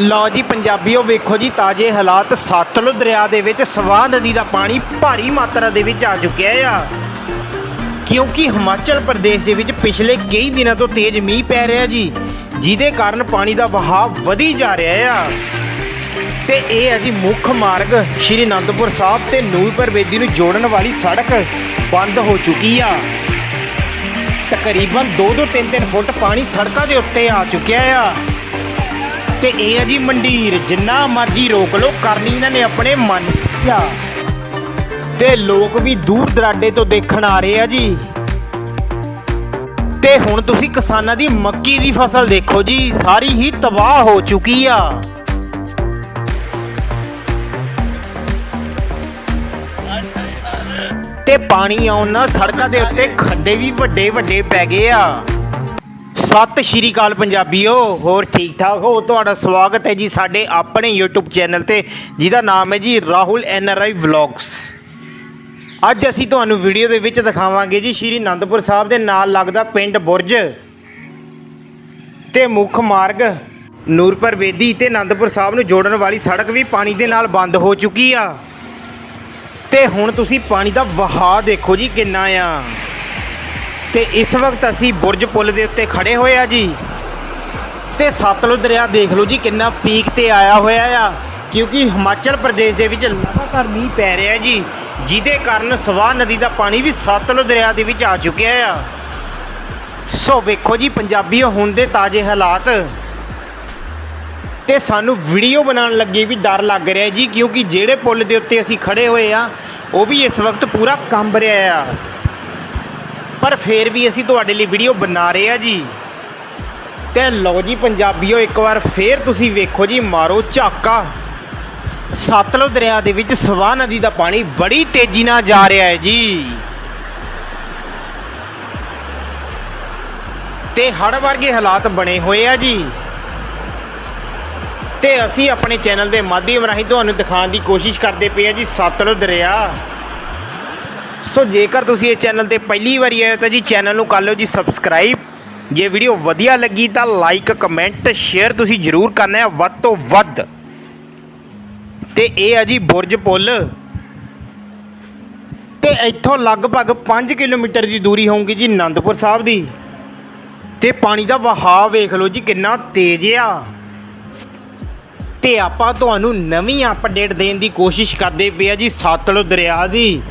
ਲਓ ਜੀ, ਪੰਜਾਬੀਓ, ਵੇਖੋ ਜੀ, ਤਾਜ਼ੇ ਹਾਲਾਤ ਸਤਲੁਜ ਦਰਿਆ ਦੇ ਵਿੱਚ, ਸਵਾਹ ਨਦੀ ਦਾ ਪਾਣੀ ਭਾਰੀ ਮਾਤਰਾ ਦੇ ਵਿੱਚ ਆ ਚੁੱਕਿਆ ਆ। ਕਿਉਂਕਿ ਹਿਮਾਚਲ ਪ੍ਰਦੇਸ਼ ਦੇ ਵਿੱਚ ਪਿਛਲੇ ਕਈ ਦਿਨਾਂ ਤੋਂ ਤੇਜ਼ ਮੀਂਹ ਪੈ ਰਿਹਾ ਜੀ, ਜਿਹਦੇ ਕਾਰਨ ਪਾਣੀ ਦਾ ਵਹਾਅ ਵਧੀ ਜਾ ਰਿਹਾ ਆ। ਤੇ ਇਹ ਹੈ ਜੀ ਮੁੱਖ ਮਾਰਗ, ਸ਼੍ਰੀ ਅਨੰਦਪੁਰ ਸਾਹਿਬ ਤੇ ਨੂਰਪੁਰ ਬੇਦੀ ਨੂੰ ਜੋੜਨ ਵਾਲੀ ਸੜਕ ਬੰਦ ਹੋ ਚੁੱਕੀ ਆ। ਤਕਰੀਬਨ 2-2 3-3 ਫੁੱਟ ਪਾਣੀ ਸੜਕਾਂ ਦੇ ਉੱਤੇ ਆ ਚੁੱਕਿਆ ਆ। ਤੇ ਇਹ ਆ ਜੀ ਮੰਡੀਰ, ਜਿੰਨਾ ਮਰਜ਼ੀ ਰੋਕ ਲੋ ਕਰਨੀ ਇਹਨਾਂ ਨੇ ਆਪਣੇ ਮਨ ਆ ਤੇ ਲੋਕ ਵੀ ਦੂਰ ਦਰਾਡੇ ਤੋਂ ਦੇਖਣ ਆ ਰਹੇ ਆ ਜੀ। ਤੇ ਹੁਣ ਤੁਸੀਂ ਕਿਸਾਨਾਂ ਦੀ ਮੱਕੀ ਦੀ ਫਸਲ ਦੇਖੋ ਜੀ, ਸਾਰੀ ਹੀ ਤਬਾਹ ਹੋ ਚੁੱਕੀ ਆ। ਤੇ ਪਾਣੀ ਆਉਣ ਨਾਲ ਸੜਕਾਂ ਦੇ ਉੱਤੇ ਖੱਡੇ ਵੀ ਵੱਡੇ ਵੱਡੇ ਪੈ ਗਏ ਆ। ਸਤਿ ਸ਼੍ਰੀ ਅਕਾਲ ਪੰਜਾਬੀਓ, ਹੋਰ ਠੀਕ ਠਾਕ ਹੋ? ਤੁਹਾਡਾ ਸਵਾਗਤ ਹੈ ਜੀ ਸਾਡੇ ਆਪਣੇ YouTube ਚੈਨਲ ਤੇ, ਜਿਹਦਾ ਨਾਮ ਹੈ ਜੀ ਰਾਹੁਲ ਐਨਆਰਆਈ ਵਲੌਗਸ। ਅੱਜ ਅਸੀਂ ਤੁਹਾਨੂੰ ਵੀਡੀਓ ਦੇ ਵਿੱਚ ਦਿਖਾਵਾਂਗੇ ਜੀ ਸ਼੍ਰੀ ਅਨੰਦਪੁਰ ਸਾਹਿਬ ਦੇ ਨਾਲ ਲੱਗਦਾ ਪਿੰਡ ਬੁਰਜ ਤੇ ਮੁੱਖ ਮਾਰਗ ਨੂਰਪੁਰ ਬੇਦੀ ਤੇ ਅਨੰਦਪੁਰ ਸਾਹਿਬ ਨੂੰ ਜੋੜਨ ਵਾਲੀ ਸੜਕ ਵੀ ਪਾਣੀ ਦੇ ਨਾਲ ਬੰਦ ਹੋ ਚੁੱਕੀ ਆ। ਤੇ ਹੁਣ ਤੁਸੀਂ ਪਾਣੀ ਦਾ ਵਹਾਅ ਦੇਖੋ ਜੀ ਕਿੰਨਾ ਆ। ਤੇ ਇਸ ਵਕਤ ਅਸੀਂ ਬੁਰਜ ਪੁਲ ਦੇ ਉੱਤੇ ਖੜੇ ਹੋਏ ਆ ਜੀ। ਤੇ ਸਤਲੁਜ ਦਰਿਆ ਦੇਖ ਲਓ ਜੀ, ਕਿੰਨਾ ਪੀਕ ਤੇ ਆਇਆ ਹੋਇਆ ਆ। ਕਿਉਂਕਿ ਹਿਮਾਚਲ ਪ੍ਰਦੇਸ਼ ਦੇ ਵਿੱਚ ਲਗਾਤਾਰ ਮੀਂਹ ਪੈ ਰਿਹਾ ਜੀ, ਜਿਹਦੇ ਕਾਰਨ ਸਵਾਹ ਨਦੀ ਦਾ ਪਾਣੀ ਵੀ ਸਤਲੁਜ ਦਰਿਆ ਦੇ ਵਿੱਚ ਆ ਚੁੱਕਿਆ ਆ। ਸੋ ਵੇਖੋ ਜੀ ਪੰਜਾਬੀ ਹੁਣ ਦੇ ਤਾਜ਼ੇ ਹਾਲਾਤ। ਤੇ ਸਾਨੂੰ ਵੀਡੀਓ ਬਣਾਉਣ ਲੱਗੇ ਵੀ ਡਰ ਲੱਗ ਰਿਹਾ ਜੀ, ਕਿਉਂਕਿ ਜਿਹੜੇ ਪੁਲ ਦੇ ਉੱਤੇ ਅਸੀਂ ਖੜੇ ਹੋਏ ਆ, ਉਹ ਵੀ ਇਸ ਵਕਤ ਪੂਰਾ ਕੰਬ ਰਿਹਾ ਆ। ਪਰ ਫੇਰ ਵੀ ਅਸੀਂ ਤੁਹਾਡੇ ਲਈ ਵੀਡੀਓ ਬਣਾ ਰਹੇ ਆ ਜੀ। ਤੇ ਲਓ ਜੀ ਪੰਜਾਬੀਓ, ਇੱਕ ਵਾਰ ਫੇਰ ਤੁਸੀਂ ਵੇਖੋ ਜੀ, ਮਾਰੋ ਝਾਕਾ। ਸਤਲੁਜ ਦਰਿਆ ਦੇ ਵਿੱਚ ਸਵਾਹ ਨਦੀ ਦਾ ਪਾਣੀ ਬੜੀ ਤੇਜ਼ੀ ਨਾਲ ਜਾ ਰਿਹਾ ਹੈ ਜੀ। ਤੇ ਹੜ੍ਹ ਵਰਗੇ ਹਾਲਾਤ ਬਣੇ ਹੋਏ ਆ ਜੀ। ਤੇ ਅਸੀਂ ਆਪਣੇ ਚੈਨਲ ਦੇ ਮਾਧਿਅਮ ਰਾਹੀਂ ਤੁਹਾਨੂੰ ਦਿਖਾਉਣ ਦੀ ਕੋਸ਼ਿਸ਼ ਕਰਦੇ ਪਏ ਆ ਜੀ, ਸਤਲੁਜ ਦਰਿਆ। ਸੋ ਜੇਕਰ ਤੁਸੀਂ ਇਹ ਚੈਨਲ ਤੇ ਪਹਿਲੀ ਵਾਰੀ ਆਏ ਹੋ ਤਾਂ ਜੀ ਚੈਨਲ ਨੂੰ ਕਰ ਲਓ ਜੀ ਸਬਸਕ੍ਰਾਈਬ। ਜੇ ਵੀਡੀਓ ਵਧੀਆ ਲੱਗੀ ਤਾਂ ਲਾਈਕ ਕਮੈਂਟ ਸ਼ੇਅਰ ਤੁਸੀਂ ਜ਼ਰੂਰ ਕਰਨਾ ਹੈ, ਵੱਧ ਤੋਂ ਵੱਧ। ਤੇ ਇਹ ਆ ਜੀ ਬੁਰਜ ਪੁੱਲ। ਤੇ ਇੱਥੋਂ ਲਗਭਗ 5 ਕਿਲੋਮੀਟਰ ਦੀ ਦੂਰੀ ਹੋਊਗੀ ਜੀ ਆਨੰਦਪੁਰ ਸਾਹਿਬ ਦੀ। ਤੇ ਪਾਣੀ ਦਾ ਵਹਾਅ ਵੇਖ ਲਓ ਜੀ ਕਿੰਨਾ ਤੇਜ਼ ਆ। ਤੇ ਆਪਾਂ ਤੁਹਾਨੂੰ ਨਵੀਂ ਅਪਡੇਟ ਦੇਣ ਦੀ ਕੋਸ਼ਿਸ਼ ਕਰਦੇ ਪਏ ਆ ਜੀ ਸਤਲੁਜ ਦਰਿਆ ਦੀ।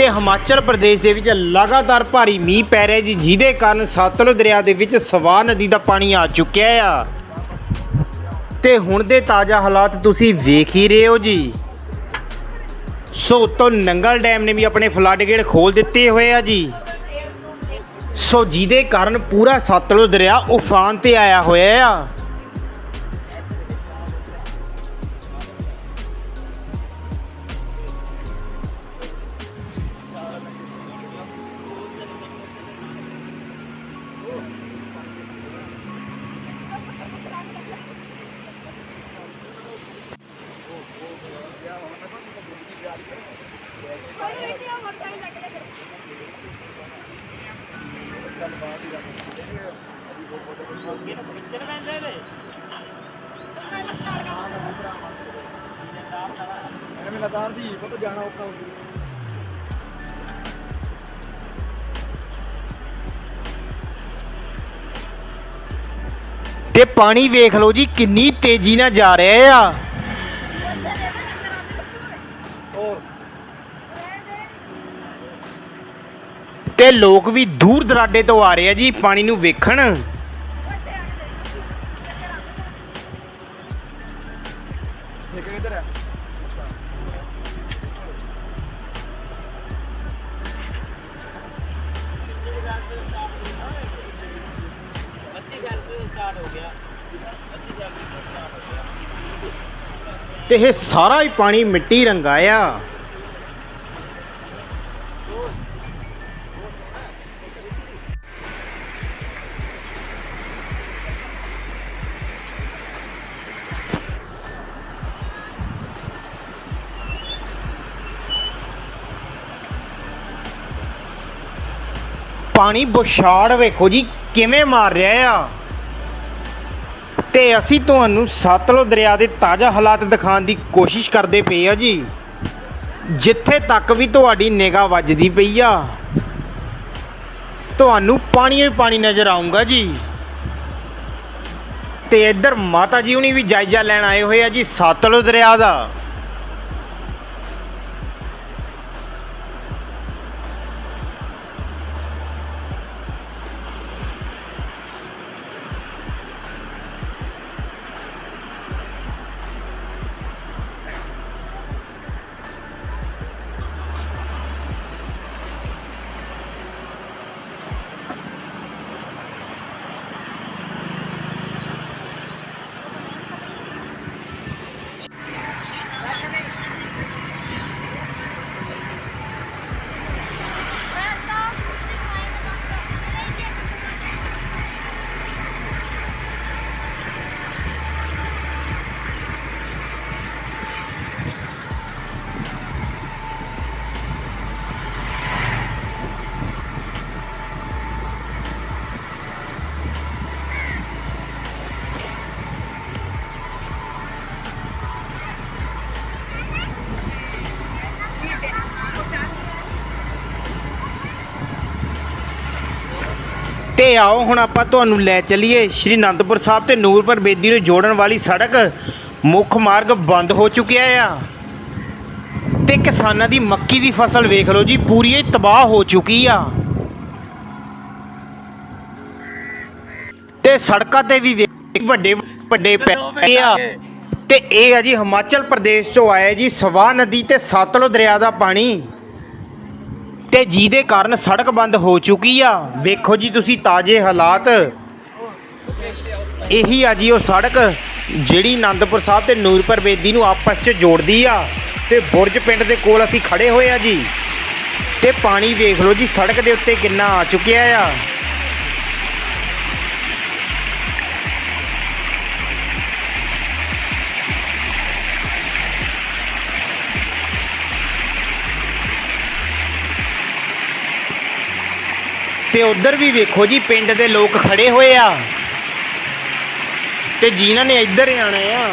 ਤੇ ਹਿਮਾਚਲ ਪ੍ਰਦੇਸ਼ ਦੇ ਵਿੱਚ ਲਗਾਤਾਰ ਭਾਰੀ ਮੀਂਹ ਪੈ ਰਿਹਾ ਜੀ, ਜਿਹਦੇ ਕਾਰਨ ਸਤਲੁਜ ਦਰਿਆ ਦੇ ਵਿੱਚ ਸਵਾਹ ਨਦੀ ਦਾ ਪਾਣੀ ਆ ਚੁੱਕਿਆ ਆ। ਤੇ ਹੁਣ ਦੇ ਤਾਜ਼ਾ ਹਾਲਾਤ ਤੁਸੀਂ ਵੇਖ ਹੀ ਰਹੇ ਹੋ ਜੀ। ਸੋ ਉੱਤੋਂ ਨੰਗਲ ਡੈਮ ਨੇ ਵੀ ਆਪਣੇ ਫਲੱਡ ਗੇਟ ਖੋਲ ਦਿੱਤੇ ਹੋਏ ਆ ਜੀ। ਸੋ ਜਿਹਦੇ ਕਾਰਨ ਪੂਰਾ ਸਤਲੁਜ ਦਰਿਆ ਉਫਾਨ ਤੇ ਆਇਆ ਹੋਇਆ ਆ। ਮਿਲਦਾਰ ਦੀ ਪਤਾ ਜਾਣਾ ਔਖਾ ਹੋ ਤੇ ਪਾਣੀ ਵੇਖ ਲਓ ਜੀ, ਕਿੰਨੀ ਤੇਜ਼ੀ ਨਾਲ ਜਾ ਰਿਹਾ ਆ। ਤੇ ਲੋਕ ਵੀ ਦੂਰ ਦਰਾਡੇ ਤੋਂ ਆ ਰਹੇ ਆ ਜੀ, ਪਾਣੀ ਨੂੰ ਵੇਖਣ। ਤੇ ਇਹ ਸਾਰਾ ਹੀ ਪਾਣੀ ਮਿੱਟੀ ਰੰਗਾ ਪਾਣੀ ਬੁਛਾੜ ਵੇਖੋ ਜੀ, ਕਿਵੇਂ ਮਾਰ ਰਿਹਾ ਆ। ਤੇ ਅਸੀਂ ਤੁਹਾਨੂੰ ਸਤਲੁਜ ਦਰਿਆ ਦੇ ਤਾਜ਼ਾ ਹਾਲਾਤ ਦਿਖਾਉਣ ਦੀ ਕੋਸ਼ਿਸ਼ ਕਰਦੇ ਪਏ ਆ ਜੀ। ਜਿੱਥੇ ਤੱਕ ਵੀ ਤੁਹਾਡੀ ਨਿਗਾਹ ਵੱਜਦੀ ਪਈ ਆ, ਤੁਹਾਨੂੰ ਪਾਣੀ ਹੀ ਪਾਣੀ ਨਜ਼ਰ ਆਉਂਗਾ ਜੀ। ਤੇ ਇੱਧਰ ਮਾਤਾ ਜੀ ਹੁਣੀ ਵੀ ਜਾਇਜ਼ਾ ਲੈਣ ਆਏ ਹੋਏ ਆ ਜੀ, ਸਤਲੁਜ ਦਰਿਆ ਦਾ। ਤੇ ਆਓ ਹੁਣ ਆਪਾਂ ਤੁਹਾਨੂੰ ਲੈ ਚੱਲੀਏ ਸ਼੍ਰੀ ਅਨੰਦਪੁਰ ਸਾਹਿਬ ਤੇ ਨੂਰਪੁਰ ਬੇਦੀ ਨੂੰ ਜੋੜਨ ਵਾਲੀ ਸੜਕ। ਮੁੱਖ ਮਾਰਗ ਬੰਦ ਹੋ ਚੁੱਕਿਆ ਆ। ਤੇ ਕਿਸਾਨਾਂ ਦੀ ਮੱਕੀ ਦੀ ਫਸਲ ਵੇਖ ਲਓ ਜੀ ਪੂਰੀ ਹੀ ਤਬਾਹ ਹੋ ਚੁੱਕੀ ਆ। ਤੇ ਸੜਕਾਂ ਤੇ ਵੀ ਵੱਡੇ ਵੱਡੇ ਪੈ ਆ। ਤੇ ਇਹ ਆ ਜੀ ਹਿਮਾਚਲ ਪ੍ਰਦੇਸ਼ ਚੋਂ ਆਇਆ ਜੀ ਸਵਾ ਨਦੀ ਤੇ ਸਤਲੁਜ ਦਰਿਆ ਦਾ ਪਾਣੀ। ਤੇ ਜਿਹਦੇ ਕਾਰਨ ਸੜਕ ਬੰਦ ਹੋ ਚੁੱਕੀ ਆ। ਵੇਖੋ ਜੀ ਤੁਸੀਂ ਤਾਜ਼ੇ ਹਾਲਾਤ। ਇਹੀ ਆ ਜੀ ਉਹ ਸੜਕ ਜਿਹੜੀ ਆਨੰਦਪੁਰ ਸਾਹਿਬ ਤੇ ਨੂਰਪੁਰ ਬੇਦੀ ਨੂੰ ਆਪਸ 'ਚ ਜੋੜਦੀ ਆ ਤੇ ਬੁਰਜ ਪਿੰਡ ਦੇ ਕੋਲ ਅਸੀਂ ਖੜੇ ਹੋਏ ਆ ਜੀ। ਤੇ ਪਾਣੀ ਵੇਖ ਲਓ ਜੀ, ਸੜਕ ਦੇ ਉੱਤੇ ਕਿੰਨਾ ਆ ਚੁੱਕਿਆ ਆ। ਤੇ ਉਧਰ ਵੀ ਵੇਖੋ ਜੀ, ਪਿੰਡ ਦੇ ਲੋਕ ਖੜੇ ਹੋਏ ਆ। ਤੇ ਜਿਨ੍ਹਾਂ ਨੇ ਇੱਧਰ ਆਣਾ ਆ,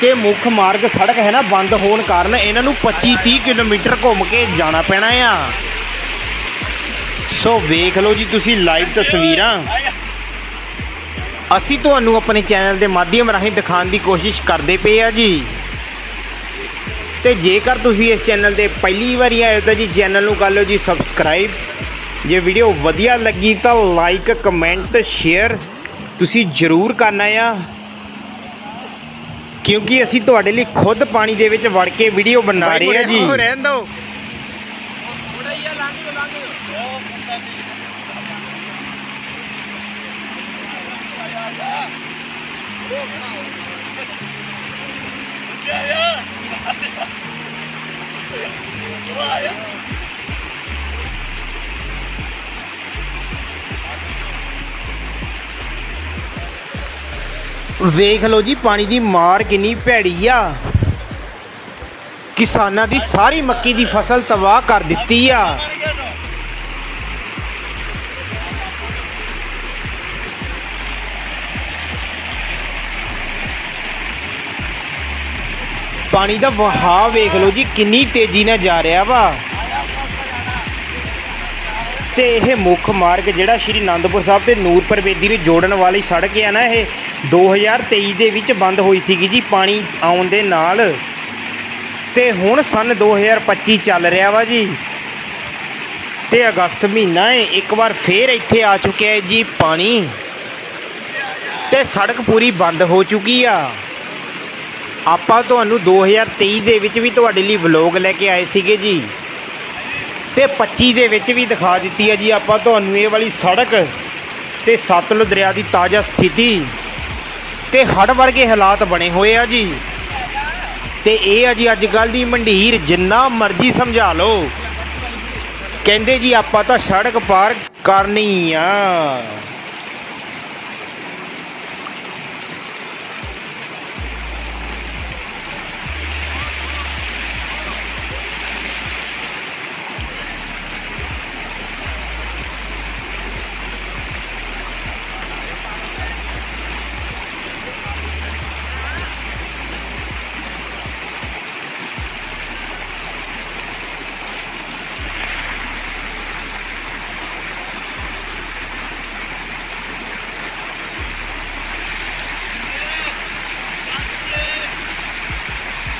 ਤੇ ਮੁੱਖ ਮਾਰਗ ਸੜਕ ਹੈ ਨਾ, ਬੰਦ ਹੋਣ ਕਾਰਨ ਇਹਨਾਂ ਨੂੰ 25 30 ਕਿਲੋਮੀਟਰ ਘੁੰਮ ਕੇ ਜਾਣਾ ਪੈਣਾ ਆ। ਸੋ ਵੇਖ ਲਓ ਜੀ ਤੁਸੀਂ ਲਾਈਵ ਤਸਵੀਰਾਂ। ਅਸੀਂ ਤੁਹਾਨੂੰ ਆਪਣੇ ਚੈਨਲ ਦੇ ਮਾਧਿਅਮ ਰਾਹੀਂ ਦਿਖਾਉਣ ਦੀ ਕੋਸ਼ਿਸ਼ ਕਰਦੇ ਪਏ ਆ ਜੀ। ਤੇ ਜੇਕਰ ਤੁਸੀਂ ਇਸ ਚੈਨਲ ਤੇ ਪਹਿਲੀ ਵਾਰੀ ਆਏ ਹੋ ਤਾਂ ਜੀ ਚੈਨਲ ਨੂੰ ਕਰ ਲਓ ਜੀ ਸਬਸਕ੍ਰਾਈਬ ਜੇ ਵੀਡੀਓ ਵਧੀਆ ਲੱਗੀ ਤਾਂ ਲਾਈਕ ਕਮੈਂਟ ਸ਼ੇਅਰ ਤੁਸੀਂ ਜ਼ਰੂਰ ਕਰਨਾ ਆ। ਕਿਉਂਕਿ ਅਸੀਂ ਤੁਹਾਡੇ ਲਈ ਖੁਦ ਪਾਣੀ ਦੇ ਵਿੱਚ ਵੜ ਕੇ ਵੀਡੀਓ ਬਣਾ ਰਹੇ ਆ ਜੀ। ਰਹਿਣ ਦਿਓ। ਵੇਖ ਲਓ ਜੀ, ਪਾਣੀ ਦੀ ਮਾਰ ਕਿੰਨੀ ਭੈੜੀ ਆ। ਕਿਸਾਨਾਂ ਦੀ ਸਾਰੀ ਮੱਕੀ ਦੀ ਫਸਲ ਤਬਾਹ ਕਰ ਦਿੱਤੀ ਆ। ਪਾਣੀ ਦਾ ਵਹਾਅ ਵੇਖ ਲਓ ਜੀ, ਕਿੰਨੀ ਤੇਜ਼ੀ ਨਾਲ ਜਾ ਰਿਹਾ ਵਾ। ਤੇ ਇਹ ਮੁੱਖ ਮਾਰਗ ਜਿਹੜਾ ਸ਼੍ਰੀ ਅਨੰਦਪੁਰ ਸਾਹਿਬ ਤੇ ਨੂਰਪੁਰ ਬੇਦੀ ਨੂੰ ਜੋੜਨ ਵਾਲੀ ਸੜਕ ਹੈ ਨਾ ਇਹ 2023 ਦੇ ਵਿੱਚ ਬੰਦ ਹੋਈ ਸੀਗੀ ਜੀ ਪਾਣੀ ਆਉਣ ਦੇ ਨਾਲ। ਤੇ ਹੁਣ ਸਨ 2025 ਚੱਲ ਰਿਹਾ ਵਾ ਜੀ। ਤੇ ਅਗਸਤ ਮਹੀਨਾ ਹੈ ਇੱਕ ਵਾਰ ਫੇਰ ਇੱਥੇ ਆ ਚੁੱਕਿਆ ਹੈ ਜੀ ਪਾਣੀ। ਤੇ ਸੜਕ ਪੂਰੀ ਬੰਦ ਹੋ ਚੁੱਕੀ ਆ। ਆਪਾਂ ਤੁਹਾਨੂੰ 2023 ਦੇ ਵਿੱਚ ਵੀ ਤੁਹਾਡੇ ਲਈ ਵਲੌਗ ਲੈ ਕੇ ਆਏ ਸੀਗੇ ਜੀ। ਤੇ 25 ਦੇ ਵਿੱਚ ਵੀ ਦਿਖਾ ਦਿੱਤੀ ਹੈ ਜੀ ਆਪਾਂ ਤੁਹਾਨੂੰ ਇਹ ਵਾਲੀ ਸੜਕ ਤੇ ਸਤਲੁਜ ਦਰਿਆ ਦੀ ਤਾਜ਼ਾ ਸਥਿਤੀ। ਤੇ ਹੜ੍ਹ ਵਰਗੇ ਹਾਲਾਤ ਬਣੇ ਹੋਏ ਆ ਜੀ। ਤੇ ਇਹ ਆ ਜੀ ਅੱਜ ਕੱਲ ਦੀ ਮੰਡੀਰ, ਜਿੰਨਾ ਮਰਜ਼ੀ ਸਮਝਾ ਲਓ। ਕਹਿੰਦੇ ਜੀ ਆਪਾਂ ਤਾਂ ਸੜਕ ਪਾਰ ਕਰਨੀ ਆ।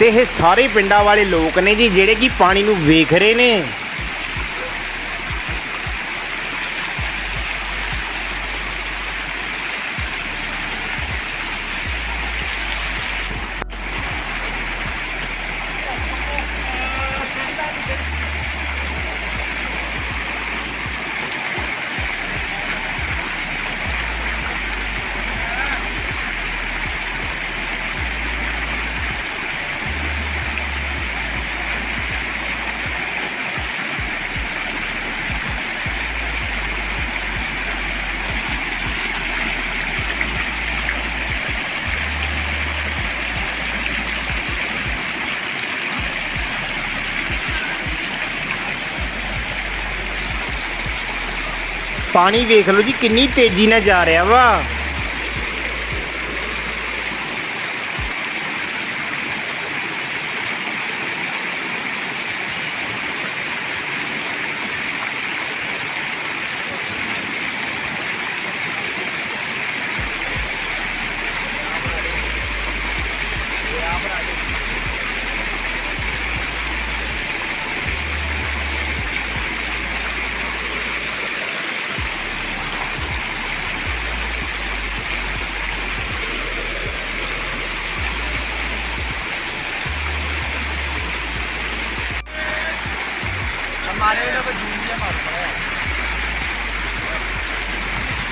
ਤੇ ਇਹ ਸਾਰੇ ਪਿੰਡਾਂ ਵਾਲੇ ਲੋਕ ਨੇ ਜੀ, ਜਿਹੜੇ ਕਿ ਪਾਣੀ ਨੂੰ ਵੇਖ ਰਹੇ ਨੇ। ਪਾਣੀ ਵੇਖ ਲਓ ਜੀ ਕਿੰਨੀ ਤੇਜ਼ੀ ਨਾਲ ਜਾ ਰਿਹਾ ਵਾ।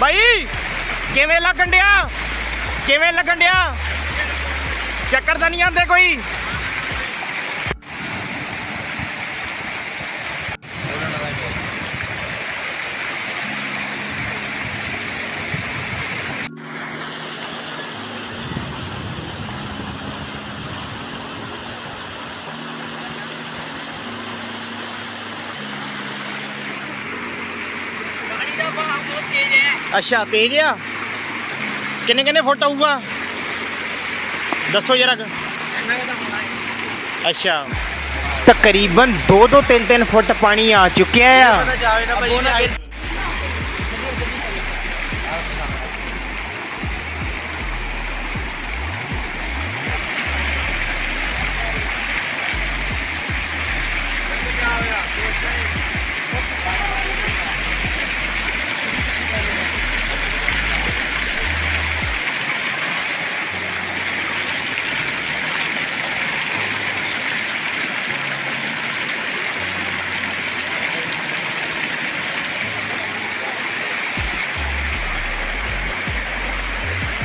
ਬਾਈ ਕਿਵੇਂ ਲੱਗਣ ਡਿਆ? ਕਿਵੇਂ ਲੱਗਣ ਡਿਆ? ਚੱਕਰ ਤਾਂ ਨਹੀਂ ਆਉਂਦੇ ਕੋਈ? अच्छा पेज आ कि फुट आऊगा? दसो जरा। अच्छा। तकरीबन दो दो तीन तीन फुट पानी आ चुके है।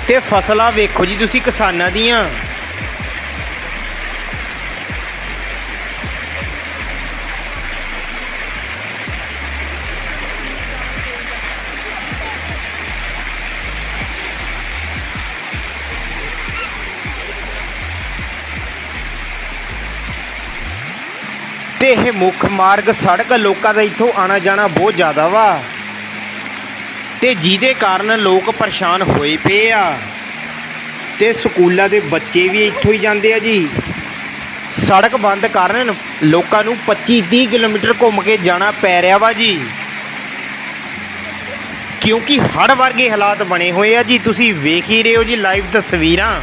ਤੇ ਫਸਲਾਂ ਵੇਖੋ ਜੀ, ਤੁਸੀਂ ਕਿਸਾਨਾਂ ਦੀਆਂ। ਤੇ ਇਹ ਮੁੱਖ ਮਾਰਗ ਸੜਕ ਲੋਕਾਂ ਦਾ ਇੱਥੋਂ ਆਣਾ ਜਾਣਾ ਬਹੁਤ ਜ਼ਿਆਦਾ ਵਾ। ਤੇ ਜਿਹਦੇ ਕਾਰਨ ਲੋਕ ਪਰੇਸ਼ਾਨ ਹੋਏ ਪਏ ਆ। ਤੇ ਸਕੂਲਾਂ ਦੇ ਬੱਚੇ ਵੀ ਇੱਥੋਂ ਹੀ ਜਾਂਦੇ ਆ ਜੀ। ਸੜਕ ਬੰਦ ਕਾਰਨ ਲੋਕਾਂ ਨੂੰ 25 30 ਕਿਲੋਮੀਟਰ ਘੁੰਮ ਕੇ ਜਾਣਾ ਪੈ ਰਿਹਾ ਵਾ ਜੀ। ਕਿਉਂਕਿ ਹੜ ਵਰਗੇ ਹਾਲਾਤ ਬਣੇ ਹੋਏ ਆ ਜੀ। ਤੁਸੀਂ ਵੇਖ ਹੀ ਰਹੇ ਹੋ ਜੀ ਲਾਈਵ ਤਸਵੀਰਾਂ।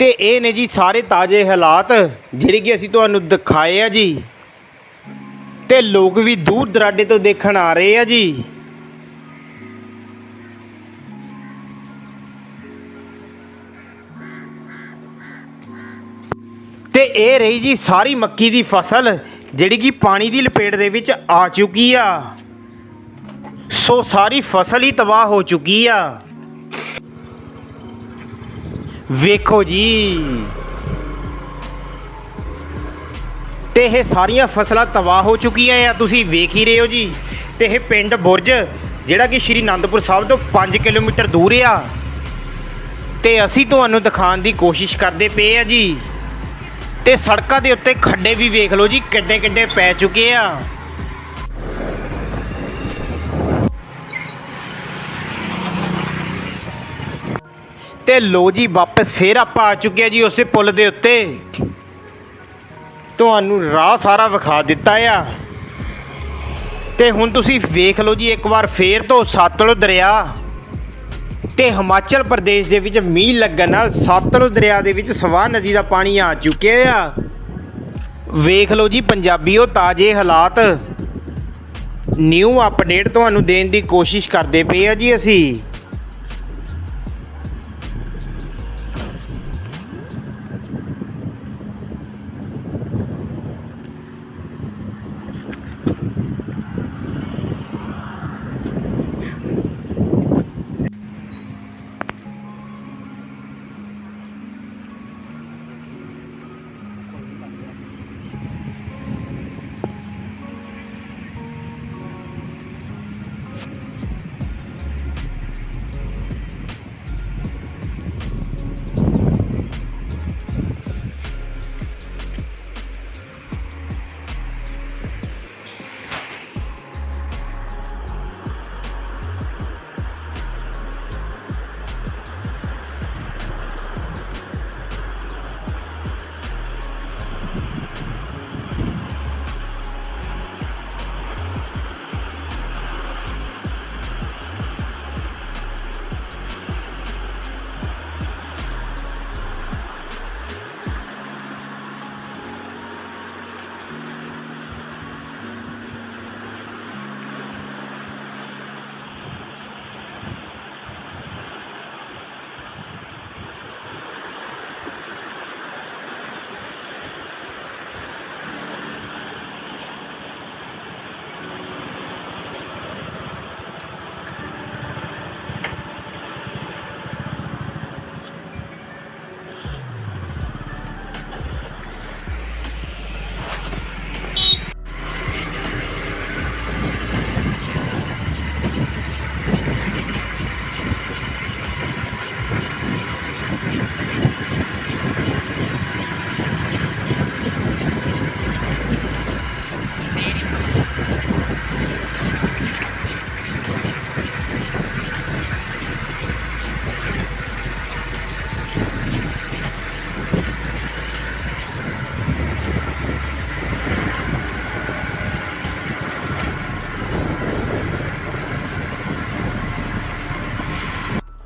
ਤੇ ਇਹ ਨੇ ਜੀ ਸਾਰੇ ਤਾਜ਼ੇ ਹਾਲਾਤ ਜਿਹੜੇ ਕਿ ਅਸੀਂ ਤੁਹਾਨੂੰ ਦਿਖਾਏ ਆ ਜੀ। ਤੇ ਲੋਕ ਵੀ ਦੂਰ ਦਰਾਡੇ ਤੋਂ ਦੇਖਣ ਆ ਰਹੇ ਆ ਜੀ। ਤੇ ਇਹ ਰਹੀ ਜੀ ਸਾਰੀ ਮੱਕੀ ਦੀ ਫਸਲ ਜਿਹੜੀ ਕਿ ਪਾਣੀ ਦੀ ਲਪੇਟ ਦੇ ਵਿੱਚ ਆ ਚੁੱਕੀ ਆ। ਸੋ ਸਾਰੀ ਫਸਲ ਹੀ ਤਬਾਹ ਹੋ ਚੁੱਕੀ ਆ। ਵੇਖੋ ਜੀ। ਤੇ ਇਹ ਸਾਰੀਆਂ ਫਸਲਾਂ ਤਬਾਹ ਹੋ ਚੁੱਕੀਆਂ ਆ, ਤੁਸੀਂ ਵੇਖ ਹੀ ਰਹੇ ਹੋ ਜੀ। ਤੇ ਇਹ ਪਿੰਡ ਬੁਰਜ, ਜਿਹੜਾ ਕਿ ਸ਼੍ਰੀ ਅਨੰਦਪੁਰ ਸਾਹਿਬ ਤੋਂ 5 ਕਿਲੋਮੀਟਰ ਦੂਰ ਆ। ਤੇ ਅਸੀਂ ਤੁਹਾਨੂੰ ਦਿਖਾਉਣ ਦੀ ਕੋਸ਼ਿਸ਼ ਕਰਦੇ ਪਏ ਆ ਜੀ। ਤੇ ਸੜਕਾਂ ਦੇ ਉੱਤੇ ਖੱਡੇ ਵੀ ਵੇਖ ਲਓ ਜੀ ਕਿੱਡੇ ਕਿੱਡੇ ਪੈ ਚੁੱਕੇ ਆ। ਤੇ ਲੋ ਜੀ, ਵਾਪਸ ਫੇਰ ਆਪਾਂ ਆ ਚੁੱਕੇ ਆ ਜੀ ਉਸੇ ਪੁਲ ਦੇ ਉੱਤੇ। ਤੁਹਾਨੂੰ ਰਾਹ ਸਾਰਾ ਵਿਖਾ ਦਿੱਤਾ ਆ। ਤੇ ਹੁਣ ਤੁਸੀਂ ਵੇਖ ਲਓ ਜੀ, ਇੱਕ ਵਾਰ ਫੇਰ ਤੋਂ ਸਤਲੁਜ ਦਰਿਆ ਤੇ ਹਿਮਾਚਲ ਪ੍ਰਦੇਸ਼ ਦੇ ਵਿੱਚ ਮੀਂਹ ਲੱਗਣ ਨਾਲ ਸਤਲੁਜ ਦਰਿਆ ਦੇ ਵਿੱਚ ਸਵਾਹ ਨਦੀ ਦਾ ਪਾਣੀ ਆ ਚੁੱਕਿਆ ਆ। ਵੇਖ ਲਓ ਜੀ, ਪੰਜਾਬੀਓ ਤਾਜ਼ੇ ਹਾਲਾਤ। ਨਿਊ ਅਪਡੇਟ ਤੁਹਾਨੂੰ ਦੇਣ ਦੀ ਕੋਸ਼ਿਸ਼ ਕਰਦੇ ਪਏ ਆ ਜੀ ਅਸੀਂ।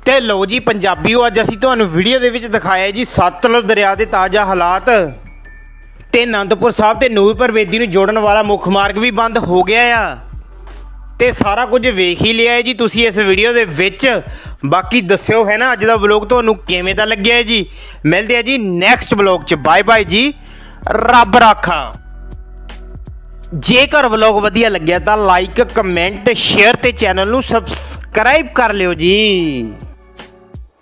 ਤੇ ਲੋ ਜੀ ਪੰਜਾਬੀਓ ਅੱਜ ਅਸੀਂ ਤੁਹਾਨੂੰ ਵੀਡੀਓ ਦੇ ਵਿੱਚ ਦਿਖਾਇਆ ਜੀ ਸਤਲੁਜ ਦਰਿਆ ਦੇ ਤਾਜ਼ਾ ਹਾਲਾਤ। ਤੇ ਅਨੰਦਪੁਰ ਸਾਹਿਬ ਤੇ ਨੂਰਪੁਰ ਬੇਦੀ ਨੂੰ ਜੋੜਨ ਵਾਲਾ ਮੁੱਖ ਮਾਰਗ ਵੀ ਬੰਦ ਹੋ ਗਿਆ ਆ। ਤੇ ਸਾਰਾ ਕੁਝ ਵੇਖ ਹੀ ਲਿਆ ਹੈ ਜੀ ਤੁਸੀਂ ਇਸ ਵੀਡੀਓ ਦੇ ਵਿੱਚ। ਬਾਕੀ ਦੱਸਿਓ ਹੈ ਨਾ ਅੱਜ ਦਾ ਵਲੌਗ ਤੁਹਾਨੂੰ ਕਿਵੇਂ ਦਾ ਲੱਗਿਆ ਹੈ ਜੀ। ਮਿਲਦੇ ਆ ਜੀ ਨੈਕਸਟ ਵਲੌਗ 'ਚ। ਬਾਏ ਬਾਏ ਜੀ। ਰੱਬ ਰਾਖਾ। ਜੇਕਰ ਵਲੌਗ ਵਧੀਆ ਲੱਗਿਆ ਤਾਂ ਲਾਈਕ ਕਮੈਂਟ ਸ਼ੇਅਰ ਤੇ ਚੈਨਲ ਨੂੰ ਸਬਸਕ੍ਰਾਈਬ ਕਰ ਲਿਓ ਜੀ।